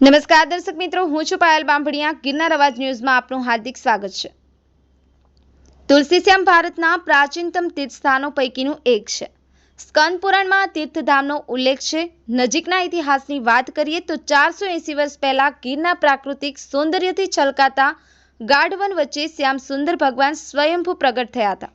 નમસ્કાર દર્શક મિત્રો, હું છું પાયલ બાંભણિયા. ગિરનાર અવાજ ન્યૂઝમાં આપનું હાર્દિક સ્વાગત છે. તુલસીશ્યામ ભારતના પ્રાચીનતમ તીર્થસ્થાનો પૈકીનું એક છે. સ્કંદ પુરાણમાં તીર્થધામનો ઉલ્લેખ છે. નજીકના ઇતિહાસની વાત કરીએ તો ચારસો એંસી વર્ષ પહેલા ગીરના પ્રાકૃતિક સૌંદર્યથી છલકાતા ગાઢવન વચ્ચે શ્યામ સુંદર ભગવાન સ્વયંભૂ પ્રગટ થયા હતા.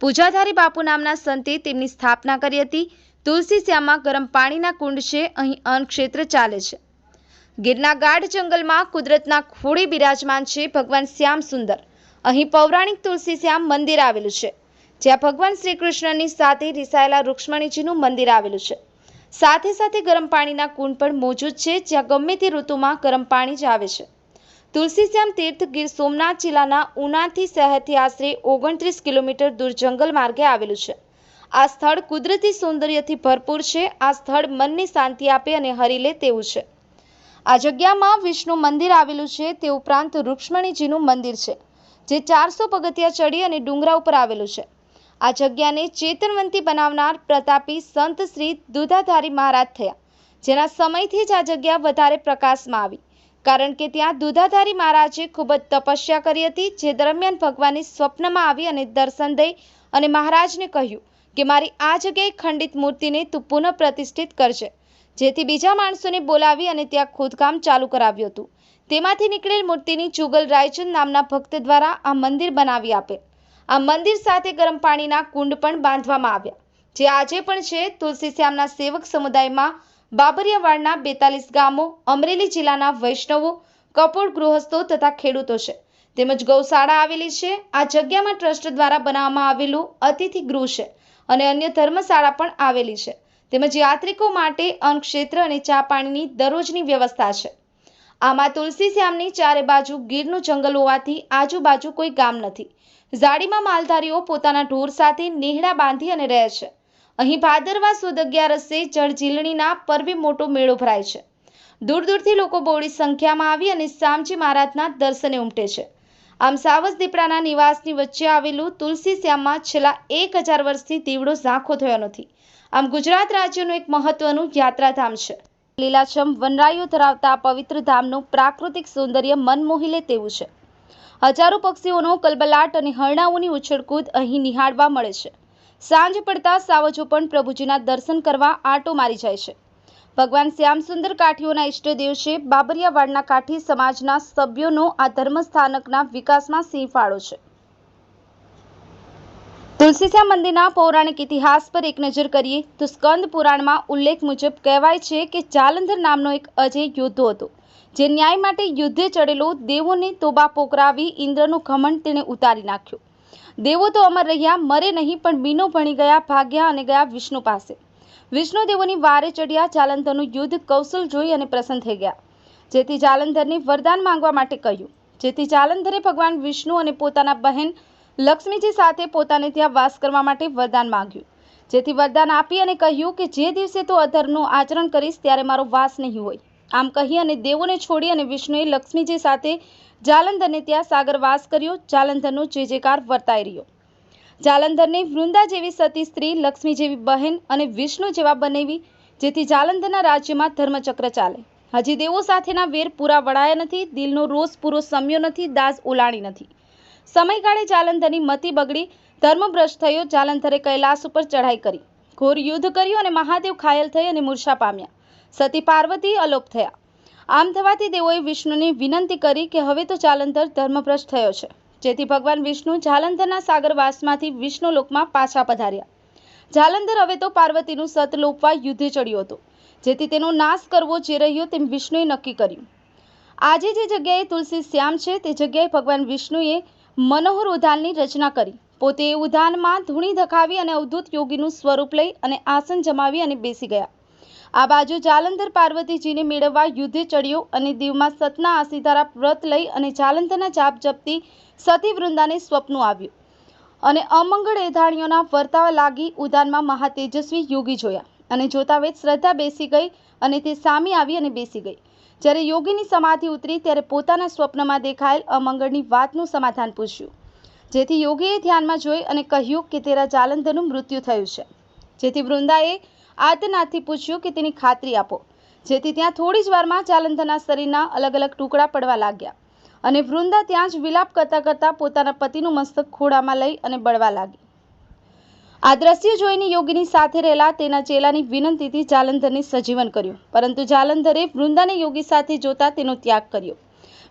પૂજાધારી બાપુ નામના સંતે તેમની સ્થાપના કરી હતી. તુલસી શ્યામમાં ગરમ પાણીના કુંડ છે. અહીં અન્નક્ષેત્ર ચાલે છે. ગીરના ગાઢ જંગલમાં કુદરતના ખોળે બિરાજમાન છે ભગવાન શ્યામ સુંદર. અહીં પૌરાણિક તુલસી શ્યામ મંદિર આવેલું છે. જ્યાં ભગવાન શ્રી કૃષ્ણની સાથે રિસાયેલા રૂક્ષ્મણીજીનું મંદિર આવેલું છે. સાથે સાથે ગરમ પાણીના કુંડ પણ મોજૂદ છે, જ્યાં ગમે તે ઋતુમાં ગરમ પાણી જ આવે છે. તુલસીશ્યામ તીર્થ ગીર સોમનાથ જિલ્લાના ઉનાથી શહેરથી આશરે ઓગણત્રીસ કિલોમીટર દૂર જંગલ માર્ગે આવેલું છે. આ સ્થળ કુદરતી સૌંદર્યથી ભરપૂર છે. આ સ્થળ મનને શાંતિ આપે અને હરી લે તેવું છે. આ જગ્યામાં વિષ્ણુ મંદિર આવેલું છે. તે ઉપરાંત રૂક્ષ્મણીજીનું મંદિર છે, જે ચારસો પગથિયા ચડી અને ડુંગરા ઉપર આવેલું છે. આ જગ્યાને ચેતનવંતી બનાવનાર પ્રતાપી સંત શ્રી દુધાધારી મહારાજ થયા. જેના સમયથી જ આ જગ્યા વધારે પ્રકાશમાં આવી. કારણ કે ત્યાં દુધાધારી મહારાજે ખૂબ જ તપસ્યા કરી હતી, જે દરમિયાન ભગવાનની સ્વપ્નમાં આવી અને દર્શન દઈ અને મહારાજને કહ્યું કે, મારી આ જગ્યાએ ખંડિત મૂર્તિને તું પુનઃ પ્રતિષ્ઠિત કરજે. જેથી બીજા માણસોને બોલાવી અને ત્યાં ખોદકામ ચાલુ કરાવ્યું હતું. તેમાંથી નીકળેલ મૂર્તિની ચુગલ રાયચંદ નામના ભક્ત દ્વારા આ મંદિર બનાવી આપે. આ મંદિર સાથે ગરમ પાણીના કુંડ પણ બાંધવામાં આવ્યા. જે આજે પણ છે તુલસી શ્યામના સેવક સમુદાયમાં બાબરિયાવાડના બેતાલીસ ગામો, અમરેલી જિલ્લાના વૈષ્ણવો, કપોળ ગૃહસ્થો તથા ખેડૂતો છે. તેમજ ગૌશાળા આવેલી છે. આ જગ્યામાં ટ્રસ્ટ દ્વારા બનાવવામાં આવેલું અતિથિ ગૃહ છે અને અન્ય ધર્મશાળા પણ આવેલી છે. તેમજ યાત્રિકો માટે અન્નક્ષેત્ર અને ચા પાણીની દરરોજની વ્યવસ્થા છે. આમાં તુલસી શ્યામની ચારે બાજુ ગીરનું જંગલ હોવાથી આજુબાજુ કોઈ ગામ નથી. ઝાડીમાં માલધારીઓ પોતાના ઢોર સાથે નેહડા બાંધી અને રહે છે. અહીં ભાદરવા સુદ અગિયારસે જળઝીલણીના પર્વે મોટો મેળો ભરાય છે. દૂર દૂરથી લોકો બહોળી સંખ્યામાં આવી અને શામજી મહારાજના દર્શને ઉમટે છે. આમ સાવજ દીપડાના નિવાસની વચ્ચે આવેલું તુલસી શ્યામમાં છેલ્લા એક હજાર વર્ષથી દીવડો ઝાંખો થયો નથી. આમ ગુજરાત રાજ્યનું એક મહત્વનું યાત્રાધામ છે. લીલાછમ વનરાઈઓ ધરાવતા પવિત્ર ધામનું પ્રાકૃતિક સૌંદર્ય મન મોહી લે તેવું છે. હજારો પક્ષીઓનો કલબલાટ અને હરણાઓની ઉછળકૂદ અહીં નિહાળવા મળે છે. સાંજ પડતા સાવજો પણ પ્રભુજીના દર્શન કરવા આટો મારી જાય છે. ભગવાન શ્યામસુંદર કાઠીઓના ઈષ્ટદેવ છે. બાબરિયાવાડના કાઠી સમાજના સભ્યોનો આ ધર્મસ્થાનકના વિકાસમાં સિંહ ફાળો છે. તુલસીશ્યામ મંદિરના પૌરાણિક ઇતિહાસ પર એક નજર કરીએ તો સ્કંદ પુરાણમાં ઉલ્લેખ મુજબ કહેવાય છે કે જાલંધર નામનો એક અજય યોદ્ધો હતો, જે ન્યાય માટે યુદ્ધે ચડેલો દેવોને તોબા પોકરાવી ઇન્દ્રનું ઘમંડ તેણે ઉતારી નાખ્યું. દેવો તો અમર રહ્યા, મરે નહીં, પણ બીનો ભણી ગયા, ભાગ્યા અને ગયા વિષ્ણુ પાસે. વિષ્ણુ દેવોની વારે ચડ્યા જાલંધરનું યુદ્ધ કૌશલ જોઈ અને પ્રસન્ન થઈ ગયા. જેથી જાલંધરને વરદાન માંગવા માટે કહ્યું. જેથી જાલંધરે ભગવાન વિષ્ણુ અને પોતાના બહેન લક્ષ્મીજી સાથે પોતાને ત્યાં વાસ કરવા માટે વરદાન માંગ્યું. જેથી વરદાન આપી અને કહ્યું કે જે દિવસે તું અધર્મનું આચરણ કરીશ ત્યારે મારો વાસ નહીં હોય. આમ કહી અને દેવોને છોડી અને વિષ્ણુએ લક્ષ્મીજી સાથે જાલંધરને ત્યાં સાગર વાસ કર્યો. જાલંધરનો જે જેકાર વર્તાઈ રહ્યો. જાલંધરને વૃંદા જેવી સતી સ્ત્રી, લક્ષ્મી જેવી બહેન અને વિષ્ણુ જેવા બનેવી, જેથી જાલંધરના રાજ્યમાં ધર્મચક્ર ચાલે. હજી દેવો સાથેના વેર પૂરા વળાયા નથી, દિલનો રોષ પૂરો સમ્યો નથી, દાસ ઓલાણી નથી. સમયગાળે જાલંધરની મતિ બગડી ધર્મભ્રષ્ટ થયો. જાલંધરે કૈલાસ ઉપર ચઢાઈ કરી. ઘોર યુદ્ધ કર્યું અને મહાદેવ ઘાયલ થઈ અને મૂર્છા પામ્યા. સતી પાર્વતી અલોપ થયા. આમ થવાથી તેઓએ વિષ્ણુને વિનંતી કરી કે હવે તો જાલંધર ધર્મભ્રષ્ટ થયો છે. જેથી ભગવાન વિષ્ણુ જાલંધરના સાગરવાસમાંથી વિષ્ણુ લોકમાં પાછા પધાર્યા. જાલંધર હવે તો પાર્વતીનું સત લોપવા યુદ્ધે ચડ્યો હતો. જેથી તેનો નાશ કરવો જે રહ્યો તેમ વિષ્ણુએ નક્કી કર્યું. આજે જે જગ્યાએ તુલસી શ્યામ છે, તે જગ્યાએ ભગવાન વિષ્ણુએ મનોહર ઉદાનની રચના કરી. પોતે એ ઉદાનમાં ધૂણી ધખાવી અને અવધૂત યોગીનું સ્વરૂપ લઈ અને આસન જમાવી અને બેસી ગયા. આ બાજુ જાલંધર પાર્વતીજીને મેળવવા યુદ્ધે ચડ્યો અને દીવમાં સતના આસીધારા વ્રત લઈ અને જાલંધરના જાપ જપતી સતી વૃંદાને સ્વપ્ન આવ્યું. અને અમંગળ એધાણીઓના વર્તાવા લાગી ઉદાનમાં મહાતેજસ્વી યોગી જોયા. અને જોતા વેદ શ્રદ્ધા બેસી ગઈ અને તે સામે આવી અને બેસી ગઈ. જ્યારે યોગીની સમાધિ ઉતરી ત્યારે પોતાના સ્વપ્નમાં દેખાયેલ અમંગળની વાતનું સમાધાન પૂછ્યું. જેથી યોગીએ ધ્યાનમાં જોઈ અને કહ્યું કે તેરા જાલંધરનું મૃત્યુ થયું છે. જેથી વૃંદાએ આદનાથથી પૂછ્યું કે તેની ખાતરી આપો. જેથી ત્યાં થોડી જ વારમાં જાલંધરના શરીરના અલગ અલગ ટુકડા પડવા લાગ્યા અને વૃંદા ત્યાં જ વિલાપ કરતા કરતા પોતાના પતિનું મસ્તક ખોળામાં લઈ અને બળવા લાગી. આ દ્રશ્ય જોઈને યોગીની સાથે રહેલા તેના ચેલાની વિનંતીથી જાલંધરને સજીવન કર્યું. પરંતુ જાલંધરે વૃંદાને યોગી સાથે જોતા તેનો ત્યાગ કર્યો.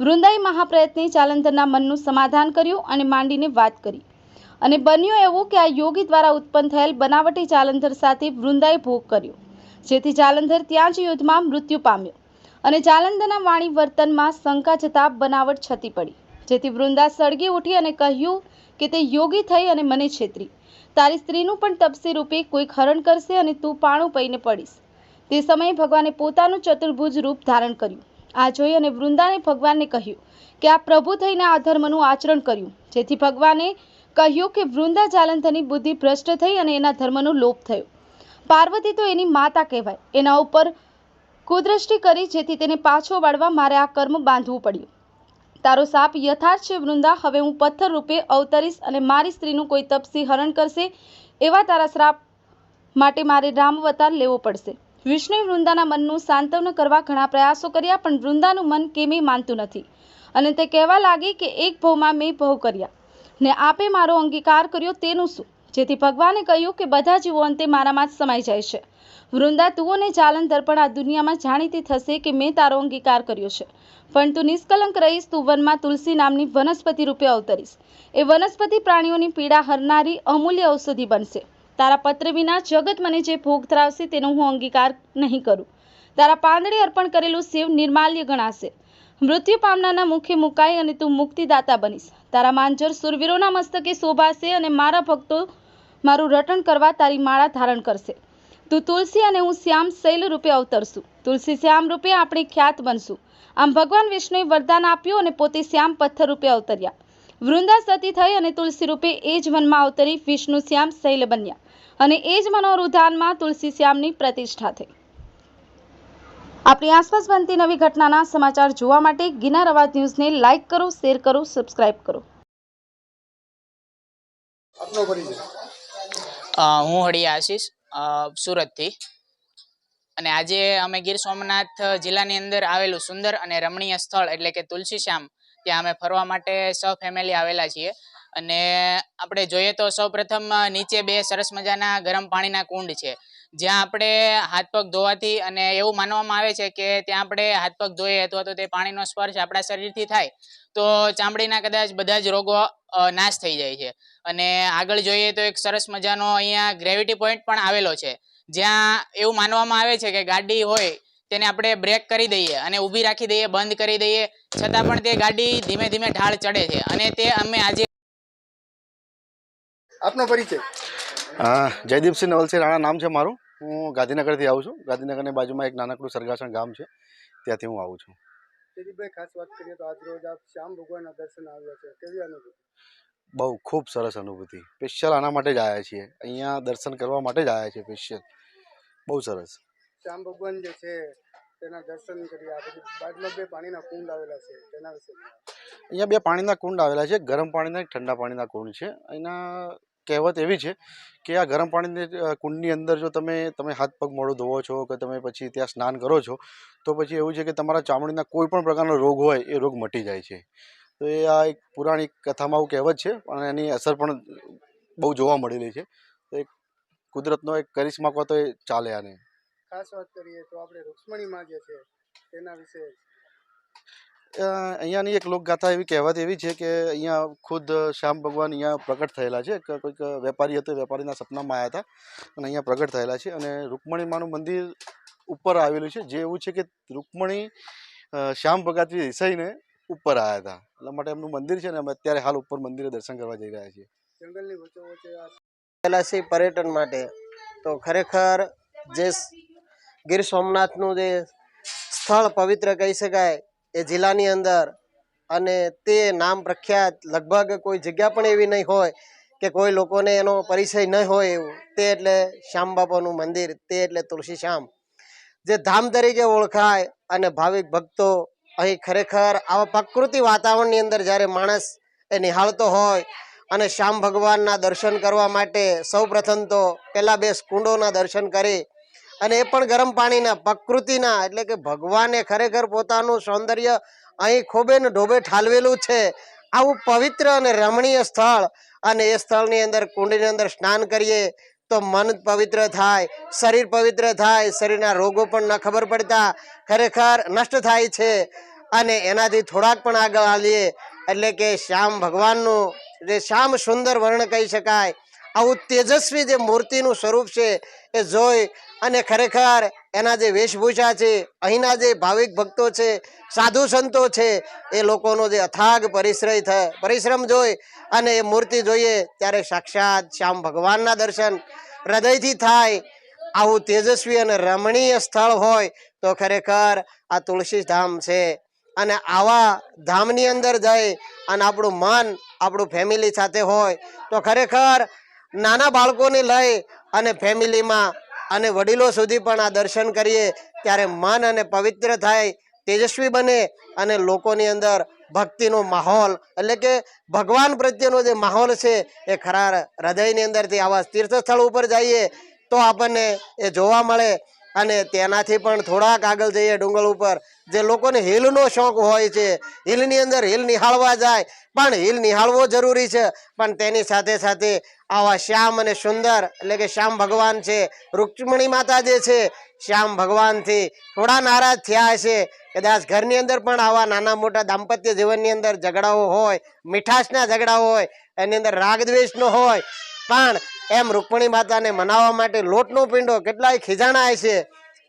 વૃંદાએ મહાપ્રયત્ને જાલંધરના મનનું સમાધાન કર્યું અને માંડીને વાત કરી. અને બન્યું એવું કે આ યોગી દ્વારા ઉત્પન્ન થયેલ બનાવટી જાલંધર સાથે વૃંદાએ ભોગ કર્યો. જેથી જાલંધર ત્યાં જ યુદ્ધમાં મૃત્યુ પામ્યો. અને જાલંધરના વાણી વર્તનમાં શંકા જતા બનાવટ છતી પડી. જેથી વૃંદા સળગી ઉઠી અને કહ્યું કે તે યોગી થઈ અને મને છેતરી. તારી સ્ત્રીનું પણ તપસી રૂપે કોઈક હરણ કરશે અને તું પાણું પૈને પડીશ. તે સમયે ભગવાને પોતાનું ચતુર્ભુજ રૂપ ધારણ કર્યું. આ જોઈ અને વૃંદાને ભગવાનને કહ્યું કે આ પ્રભુ થઈને આ ધર્મનું આચરણ કર્યું. જેથી ભગવાને કહ્યું કે વૃંદા જાલંધરની બુદ્ધિ ભ્રષ્ટ થઈ અને એના ધર્મનો લોપ થયો. પાર્વતી તો એની માતા કહેવાય. એના ઉપર કુદ્રષ્ટિ કરી જેથી તેને પાછો વાળવા મારે આ કર્મ બાંધવું પડ્યું. તારો સાપ યથાર્થ છે, વૃંદા. હવે હું પથ્થર રૂપે અવતરીશ અને મારી સ્ત્રીનું કોઈ તપસી હરણ કરશે, એવા તારા શ્રાપ માટે મારે રામવતાર લેવો પડશે. વિષ્ણુએ વૃંદાના મનનું સાંત્વન કરવા ઘણા પ્રયાસો કર્યા, પણ વૃંદાનું મન કેમે માનતું નથી. અને તે કહેવા લાગી કે એક ભવમાં મેં ભવ કર્યા. ને આપે મારો અંગીકાર કર્યો તેનું શું? જેથી ભગવાને કહ્યું કે બધા જીવો અંતે મારામાં જ સમાઈ જાય છે. વૃંદા, તું અને જાલંધર પણ આ દુનિયામાં જાણીતી થશે કે મેં તારો અંગીકાર કર્યો છે. પણ તું નિષ્કલંક રહીશ, તું વનમાં તુલસી નામની વનસ્પતિ રૂપે અવતરીશ. એ વનસ્પતિ પ્રાણીઓની પીડા હરનારી અમૂલ્ય ઔષધિ બનશે. તારા પત્ર વિના જગત મને જે ભોગ ધરાવશે તેનો હું અંગીકાર નહીં કરું. તારા પાંદડે અર્પણ કરેલું શિવ નિર્માલ્ય ગણાશે. મૃત્યુ પામનારના મુખે મુકાય અને તું મુક્તિદાતા બનીશ. તારા માંજર સુરવીરોના મસ્તકે શોભાશે અને મારા ભક્તો મારું રટણ કરવા તારી માળા ધારણ કરશે. તું તુલસી અને હું શ્યામ શૈલ રૂપે અવતરશું. તુલસી શ્યામ રૂપે આપણે ખ્યાત બનશું. આમ ભગવાન વિષ્ણુએ વરદાન આપ્યું અને પોતે શ્યામ પથ્થર રૂપે અવતર્યા. વૃંદા સતી થઈ અને તુલસી રૂપે એ જ વનમાં અવતરી વિષ્ણુ શ્યામ શૈલ બન્યા. અને એ જ મનોરુધાનમાં તુલસી શ્યામની પ્રતિષ્ઠા થઈ. આપણી આસપાસ બનતી નવી ઘટનાના સમાચાર જોવા માટે ગિનાર અવાજ ન્યૂઝને લાઇક કરો, શેર કરો, સબસ્ક્રાઇબ કરો. આપનો પરિચય. હું હળી આશીષ સુરતથી. અને આજે અમે ગીર સોમનાથ જિલ્લાની અંદર આવેલું સુંદર અને રમણીય સ્થળ એટલે કે તુલસી શ્યામ ત્યાં અમે ફરવા માટે સૌ ફેમિલી આવેલા છીએ. અને આપણે જોઈએ તો સૌપ્રથમ નીચે બે સરસ મજાના ગરમ પાણીના કુંડ છે. જ્યાં આપણે હાથ પગ ધોવાથી અને એવું માનવામાં આવે છે કે ત્યાં આપણે હાથ પગ ધોઈએ અથવા તો તે પાણીનો સ્પર્શ આપણા શરીરથી થાય, તો ચામડીના કદાચ બધા જ રોગો નાશ થઈ જાય છે. અને આગળ જોઈએ તો એક સરસ મજાનો અહીંયા ગ્રેવિટી પોઈન્ટ પણ આવેલો છે. જ્યાં એવું માનવામાં આવે છે કે ગાડી હોય તેને આપણે બ્રેક કરી દઈએ અને ઊભી રાખી દઈએ, બંધ કરી દઈએ, છતાં પણ તે ગાડી ધીમે ધીમે ઢાળ ચડે છે. અને તે અમે આજે આપનો પરિચય. જયદીપસિંહ નવલસિંહ રાણા નામ છે મારું. હું ગાંધીનગરથી આવું છું. ગાંધીનગરની બાજુમાં એક નાનકડું સરગાસણ ગામ છે. ત્યાંથી હું આવું છું. જયદીપભાઈ ખાસ વાત કરીએ તો આજ રોજ આપ શ્યામ ભગવાનના દર્શન આવ્યા છે. કેવી અનુભૂતિ? બહુ ખૂબ સરસ અનુભૂતિ. સ્પેશિયલ આના માટે જ આવ્યા છીએ. અહીંયા દર્શન કરવા માટે જ આવ્યા છીએ સ્પેશિયલ. બહુ સરસ. શ્યામ ભગવાન જે છે તેના દર્શન કર્યા પછી બાજુમાં બે પાણીના કુંડ આવેલા છે. તેના વિશે. અહીંયા બે પાણીના કુંડ આવેલા છે. ગરમ પાણીના ઠંડા પાણીના કુંડ છે. એના કહેવત એવી છે કે આ ગરમ પાણીની કુંડની અંદર જો તમે તમે હાથ પગ મોડું ધોવો છો કે તમે પછી ત્યાં સ્નાન કરો છો, તો પછી એવું છે કે તમારા ચામડીના કોઈ પણ પ્રકારનો રોગ હોય એ રોગ મટી જાય છે. તો એ આ એક પુરાણિક કથામાં આવું કહેવત છે અને એની અસર પણ બહુ જોવા મળેલી છે. તો એક કુદરતનો એક કરિશ્મા કહો તો એ ચાલે આને. ખાસ વાત કરીએ તો આપણે રૂક્ષ્મણીમાં જે છે તેના વિશે. અહીંયાની એક લોકગાથા એવી કહેવત એવી છે કે અહીંયા ખુદ શ્યામ ભગવાન અહીંયા પ્રગટ થયેલા છે. કે કોઈક વેપારી હતો વેપારીના સપનામાં આવ્યા હતા અને અહીંયા પ્રગટ થયેલા છે અને રૂકમણીમાનું મંદિર ઉપર આવેલું છે. જે એવું છે કે રૂકમણી શ્યામ ભગાતી રિસાઈને ઉપર આવ્યા હતા. એટલા માટે એમનું મંદિર છે ને અમે અત્યારે હાલ ઉપર મંદિરે દર્શન કરવા જઈ રહ્યા છીએ. જંગલની વચ્ચે વચ્ચે આ આવેલા છે પર્યટન માટે. તો ખરેખર જે ગીર સોમનાથનું જે સ્થળ પવિત્ર કહી શકાય એ જિલ્લાની અંદર અને તે નામ પ્રખ્યાત લગભગ કોઈ જગ્યા પણ એવી નહીં હોય કે કોઈ લોકોને એનો પરિચય ન હોય એવું. તે એટલે શ્યામ બાપાનું મંદિર, તે એટલે તુલસી શ્યામ. જે ધામ તરીકે ઓળખાય અને ભાવિક ભક્તો અહીં ખરેખર આવા પ્રકૃતિ વાતાવરણની અંદર જ્યારે માણસ એ નિહાળતો હોય અને શ્યામ ભગવાનના દર્શન કરવા માટે સૌ પ્રથમ તો પહેલાં બે કુંડોના દર્શન કરી અને એ પણ ગરમ પાણીના, પ્રકૃતિના, એટલે કે ભગવાને ખરેખર પોતાનું સૌંદર્ય અહીં ખોબે ને ઢોબે ઠાલવેલું છે. આવું પવિત્ર અને રમણીય સ્થળ અને એ સ્થળની અંદર કુંડની અંદર સ્નાન કરીએ તો મન પવિત્ર થાય, શરીર પવિત્ર થાય, શરીરના રોગો પણ ન ખબર પડતા, ખરેખર નષ્ટ થાય છે. અને એનાથી થોડાક પણ આગળ આવીએ, એટલે કે શ્યામ ભગવાનનું, જે શ્યામ સુંદર વર્ણ કહી શકાય. આવું તેજસ્વી જે મૂર્તિનું સ્વરૂપ છે, એ જોઈ અને ખરેખર એના જે વેશભૂષા છે, અહીંના જે ભાવિક ભક્તો છે, સાધુ સંતો છે, એ લોકોનો જે અથાગ પરિશ્રય થાય પરિશ્રમ જોઈ અને એ મૂર્તિ જોઈએ ત્યારે સાક્ષાત શ્યામ ભગવાનના દર્શન હૃદયથી થાય. આવું તેજસ્વી અને રમણીય સ્થળ હોય તો ખરેખર આ તુલસી ધામ છે. અને આવા ધામની અંદર જઈ અને આપણું મન, આપણું ફેમિલી સાથે હોય તો ખરેખર નાના બાળકોને લઈ અને ફેમિલીમાં અને વડીલો સુધી પણ આ દર્શન કરીએ, ત્યારે મન અને પવિત્ર થાય, તેજસ્વી બને અને લોકોની અંદર ભક્તિનો માહોલ, એટલે કે ભગવાન પ્રત્યેનો જે માહોલ છે એ ખરા હૃદયની અંદરથી આવા તીર્થસ્થળ ઉપર જઈએ, તો આપણને એ જોવા મળે અને તેનાથી પણ થોડાક આગળ જઈએ ડુંગર ઉપર. જે લોકોને હિલનો શોખ હોય છે, હિલની અંદર હિલ નિહાળવા જાય, પણ હિલ નિહાળવો જરૂરી છે, પણ તેની સાથે સાથે આવા શ્યામ અને સુંદર, એટલે કે શ્યામ ભગવાન છે. રૂક્ષ્મણી માતા જે છે, શ્યામ ભગવાનથી થોડા નારાજ થયા હશે. કદાચ ઘરની અંદર પણ આવા નાના મોટા દાંપત્ય જીવનની અંદર ઝઘડાઓ હોય, મીઠાશના ઝઘડાઓ હોય, એની અંદર રાગ દ્વેષનો હોય, પણ એમ રૂકમણી માતાને મનાવવા માટે લોટનો પીંડો કેટલાય ખીજાણા છે.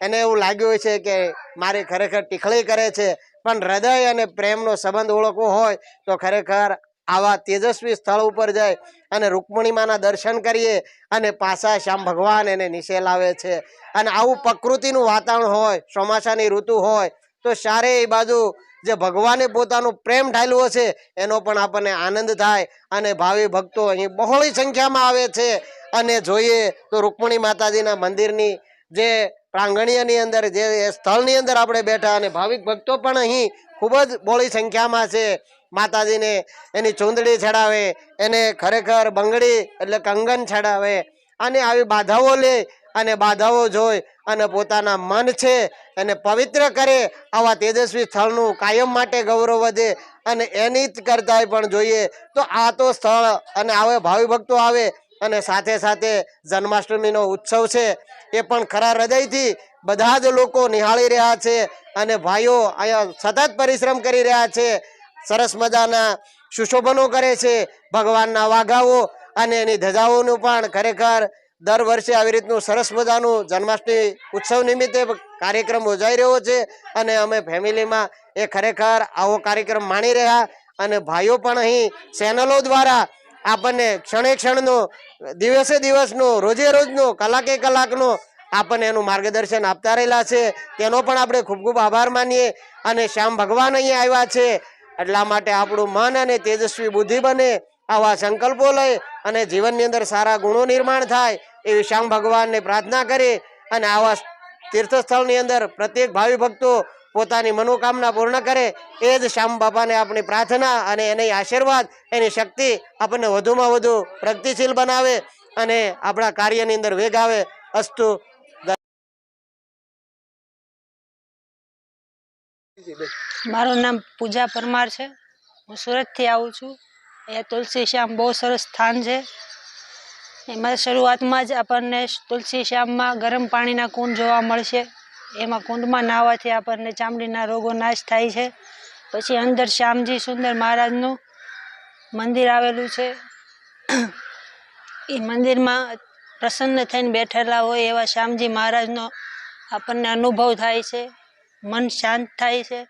એને એવું લાગ્યું હોય છે કે મારી ખરેખર ટીખળી કરે છે. પણ હૃદય અને પ્રેમનો સંબંધ ઓળખવો હોય તો ખરેખર આવા તેજસ્વી સ્થળ ઉપર જાય અને રૂકમણીમાના દર્શન કરીએ અને પાછા શ્યામ ભગવાન એને નીચે લાવે છે. અને આવું પ્રકૃતિનું વાતાવરણ હોય, ચોમાસાની ઋતુ હોય, તો ચારે બાજુ જે ભગવાને પોતાનું પ્રેમ ઢાલ્યો છે, એનો પણ આપણને આનંદ થાય અને ભાવિ ભક્તો અહીં બહોળી સંખ્યામાં આવે છે. અને જોઈએ તો રૂકમણી માતાજીના મંદિરની જે પ્રાંગણીયની અંદર, જે એ સ્થળની અંદર આપણે બેઠા અને ભાવિક ભક્તો પણ અહીં ખૂબ જ બહોળી સંખ્યામાં છે. માતાજીને એની ચૂંદડી ચડાવે, એને ખરેખર બંગડી એટલે કંગન ચડાવે. અને આવી બાધાઓ લે અને બાધાઓ જોઈ અને પોતાના મન છે એને પવિત્ર કરે આવા તેજસ્વી સ્થળનું કાયમ માટે ગૌરવ વધે અને એની જ કરતાંય પણ જોઈએ તો આ તો સ્થળ અને આવે ભાવિ ભક્તો આવે અને સાથે સાથે જન્માષ્ટમીનો ઉત્સવ છે એ પણ ખરા હૃદયથી બધા જ લોકો નિહાળી રહ્યા છે અને ભાઈઓ અહીંયા સતત પરિશ્રમ કરી રહ્યા છે સરસ મજાના સુશોભનો કરે છે ભગવાનના વાઘાઓ અને એની ધજાઓનું પણ ખરેખર દર વર્ષે આવી રીતનું સરસ મજાનું જન્માષ્ટમી ઉત્સવ નિમિત્તે કાર્યક્રમ યોજાઈ રહ્યો છે અને અમે ફેમિલીમાં એ ખરેખર આવો કાર્યક્રમ માણી રહ્યા અને ભાઈઓ પણ અહીં ચેનલો દ્વારા આપણને ક્ષણે ક્ષણનો દિવસે દિવસનો, રોજે રોજનો, કલાકે કલાકનો આપણને એનું માર્ગદર્શન આપતા રહેલા છે. તેનો પણ આપણે ખૂબ ખૂબ આભાર માનીએ અને શ્યામ ભગવાન અહીંયા આવ્યા છે. એટલા માટે આપણું મન અને તેજસ્વી બુદ્ધિ બને આવા સંકલ્પો લઈ અને જીવનની અંદર સારા ગુણો નિર્માણ થાય એવી શ્યામ ભગવાનને પ્રાર્થના કરી અને આવા તીર્થસ્થળની અંદર પ્રત્યેક ભાવિ ભક્તો પોતાની મનોકામના પૂર્ણ કરે એ જ શ્યામ બાપાને આપણી પ્રાર્થના અને એની આશીર્વાદ, એની શક્તિ આપણને વધુમાં વધુ પ્રગતિશીલ બનાવે અને આપણા કાર્યની અંદર વેગ આવે. અસ્તુ મારું નામ પૂજા પરમાર છે. હું સુરતથી આવું છું. એ તુલસી શ્યામ બહુ સરસ સ્થાન છે. એમાં શરૂઆતમાં જ આપણને તુલસી શ્યામમાં ગરમ પાણીના કુંડ જોવા મળશે. એમાં કુંડમાં નાહવાથી આપણને ચામડીના રોગો નાશ થાય છે. પછી અંદર શ્યામજી સુંદર મહારાજનું મંદિર આવેલું છે. એ મંદિરમાં પ્રસન્ન થઈને બેઠેલા હોય એવા શ્યામજી મહારાજનો આપણને અનુભવ થાય છે. મન શાંત થાય છે.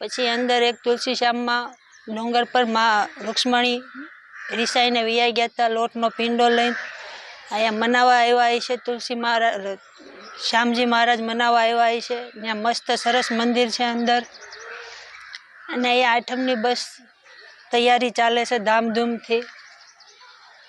પછી અંદર એક તુલસી શ્યામમાં ડુંગર પર મા રૂક્ષ્મણી રિસાઈને વિયાઈ ગયા હતા. લોટનો પિંડો લઈને અહીંયા મનાવા આવ્યા છે તુલસી મહારાજ, શ્યામજી મહારાજ મનાવા આવ્યા છે ત્યાં મસ્ત સરસ મંદિર છે અંદર. અને અહીંયા આઠમની બસ તૈયારી ચાલે છે ધામધૂમથી.